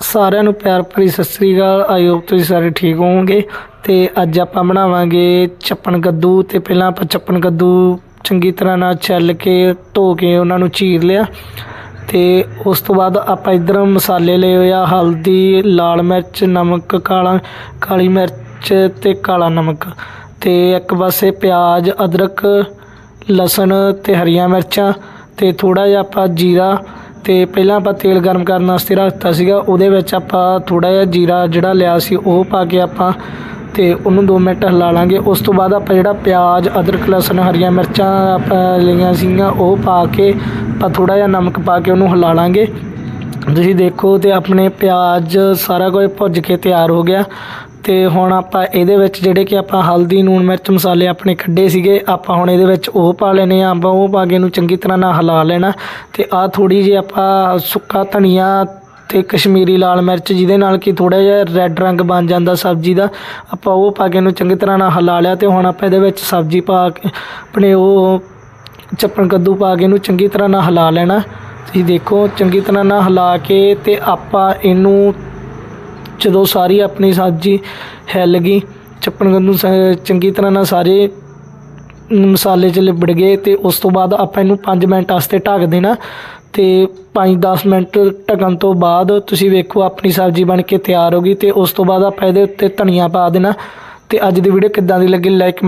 ਸਾਰਿਆਂ ਨੂੰ ਪਿਆਰ ਭਰੀ ਸਤਿ ਸ੍ਰੀ ਅਕਾਲ। ਆਈ ਤੁਸੀਂ ਸਾਰੇ ਠੀਕ ਹੋਵੋਗੇ। ਤੇ ਅੱਜ ਆਪਾਂ ਬਣਾਵਾਂਗੇ ਚੱਪਣ ਕੱਦੂ। ਤੇ ਪਹਿਲਾਂ ਆਪਾਂ ਚੱਪਣ ਕੱਦੂ ਚੰਗੀ ਤਰ੍ਹਾਂ ਨਾਲ ਛਿੱਲ ਕੇ ਧੋ ਕੇ ਉਹਨਾਂ ਨੂੰ ਚੀਰ ਲਿਆ। ਤੇ ਉਸ ਤੋਂ ਬਾਅਦ ਆਪਾਂ ਇਧਰ ਮਸਾਲੇ ਲਏ ਹੋਏ ਆ। ਹਲਦੀ, ਲਾਲ ਮਿਰਚ, ਨਮਕ, ਕਾਲਾ, ਕਾਲੀ ਮਿਰਚ ਤੇ ਕਾਲਾ ਨਮਕ। ਤੇ ਇੱਕ ਪਾਸੇ ਪਿਆਜ਼, ਅਦਰਕ, ਲਸਣ ਤੇ ਹਰੀਆਂ ਮਿਰਚਾਂ। ਤੇ ਥੋੜਾ ਜਿਹਾ ਆਪਾਂ ਜੀਰਾ ਤੇ ਪਹਿਲਾਂ ਆਪਾਂ ਤੇਲ ਗਰਮ ਕਰਨ ਵਾਸਤੇ ਰੱਖਤਾ ਸੀਗਾ। ਉਹਦੇ ਵਿੱਚ ਆਪਾਂ ਥੋੜਾ ਜਿਹਾ ਜੀਰਾ ਜਿਹੜਾ ਲਿਆ ਸੀ, ਉਹ ਪਾ ਕੇ ਆਪਾਂ ਤੇ ਉਹਨੂੰ 2 ਮਿੰਟ ਹਿਲਾ ਲਾਂਗੇ। ਉਸ ਤੋਂ ਬਾਅਦ ਆਪਾਂ ਜਿਹੜਾ ਪਿਆਜ਼, ਅਦਰਕ, ਲਸਣ, ਹਰੀਆਂ ਮਿਰਚਾਂ ਆਪਾਂ ਲਈਆਂ ਸੀਗੀਆਂ, ਉਹ ਪਾ ਕੇ ਆਪਾਂ ਥੋੜਾ ਜਿਹਾ ਨਮਕ ਪਾ ਕੇ ਉਹਨੂੰ ਹਿਲਾ ਲਾਂਗੇ। ਤੁਸੀਂ ਦੇਖੋ ਤੇ ਆਪਣੇ ਪਿਆਜ਼ ਸਾਰਾ ਕੁਝ ਭੁੱਜ ਕੇ ਤਿਆਰ ਹੋ ਗਿਆ। ਅਤੇ ਹੁਣ ਆਪਾਂ ਇਹਦੇ ਵਿੱਚ ਜਿਹੜੇ ਕਿ ਆਪਾਂ ਹਲਦੀ, ਲੂਣ, ਮਿਰਚ ਮਸਾਲੇ ਆਪਣੇ ਕੱਢੇ ਸੀਗੇ, ਆਪਾਂ ਹੁਣ ਇਹਦੇ ਵਿੱਚ ਉਹ ਪਾ ਲੈਣੇ ਆ, ਆਪਾਂ ਉਹ ਪਾ ਕੇ ਇਹਨੂੰ ਚੰਗੀ ਤਰ੍ਹਾਂ ਨਾਲ ਹਿਲਾ ਲੈਣਾ। ਅਤੇ ਆਹ ਥੋੜ੍ਹੀ ਜਿਹੀ ਆਪਾਂ ਸੁੱਕਾ ਧਨੀਆ ਅਤੇ ਕਸ਼ਮੀਰੀ ਲਾਲ ਮਿਰਚ, ਜਿਹਦੇ ਨਾਲ ਕਿ ਥੋੜ੍ਹਾ ਜਿਹਾ ਰੈੱਡ ਰੰਗ ਬਣ ਜਾਂਦਾ ਸਬਜ਼ੀ ਦਾ, ਆਪਾਂ ਉਹ ਪਾ ਕੇ ਇਹਨੂੰ ਚੰਗੀ ਤਰ੍ਹਾਂ ਨਾਲ ਹਿਲਾ ਲਿਆ ਅਤੇ ਹੁਣ ਆਪਾਂ ਇਹਦੇ ਵਿੱਚ ਸਬਜ਼ੀ ਪਾ ਕੇ ਆਪਣੇ ਉਹ ਚੱਪਣ ਕੱਦੂ ਪਾ ਕੇ ਇਹਨੂੰ ਚੰਗੀ ਤਰ੍ਹਾਂ ਨਾਲ ਹਿਲਾ ਲੈਣਾ। ਤੁਸੀਂ ਦੇਖੋ, ਚੰਗੀ ਤਰ੍ਹਾਂ ਨਾਲ ਹਿਲਾ ਕੇ ਅਤੇ ਆਪਾਂ ਇਹਨੂੰ ਜਦੋਂ ਸਾਰੀ ਆਪਣੀ ਸਬਜ਼ੀ ਹਿੱਲ ਗਈ, ਚੱਪਣ ਨੂੰ ਸ- ਚੰਗੀ ਤਰ੍ਹਾਂ ਨਾਲ ਸਾਰੇ ਮਸਾਲੇ ਚ ਲਿਬੜ ਗਏ ਤੇ ਉਸ ਤੋਂ ਬਾਅਦ ਆਪਾਂ ਇਹਨੂੰ 5 ਮਿੰਟ ਵਾਸਤੇ ਢੱਕ ਦੇਣਾ ਤੇ 5-10 ਮਿੰਟ ਢੱਕਣ ਤੋਂ ਬਾਅਦ ਤੁਸੀਂ ਵੇਖੋ ਆਪਣੀ ਸਬਜ਼ੀ ਬਣ ਕੇ ਤਿਆਰ ਹੋ ਗਈ ਤੇ ਉਸ ਤੋਂ ਬਾਅਦ ਆਪਾਂ ਇਹਦੇ ਉੱਤੇ ਧਨੀਆ ਪਾ ਦੇਣਾ ਤੇ ਅੱਜ ਦੀ ਵੀਡੀਓ ਕਿੱਦਾਂ ਦੀ ਲੱਗੀ ਲਾਈਕ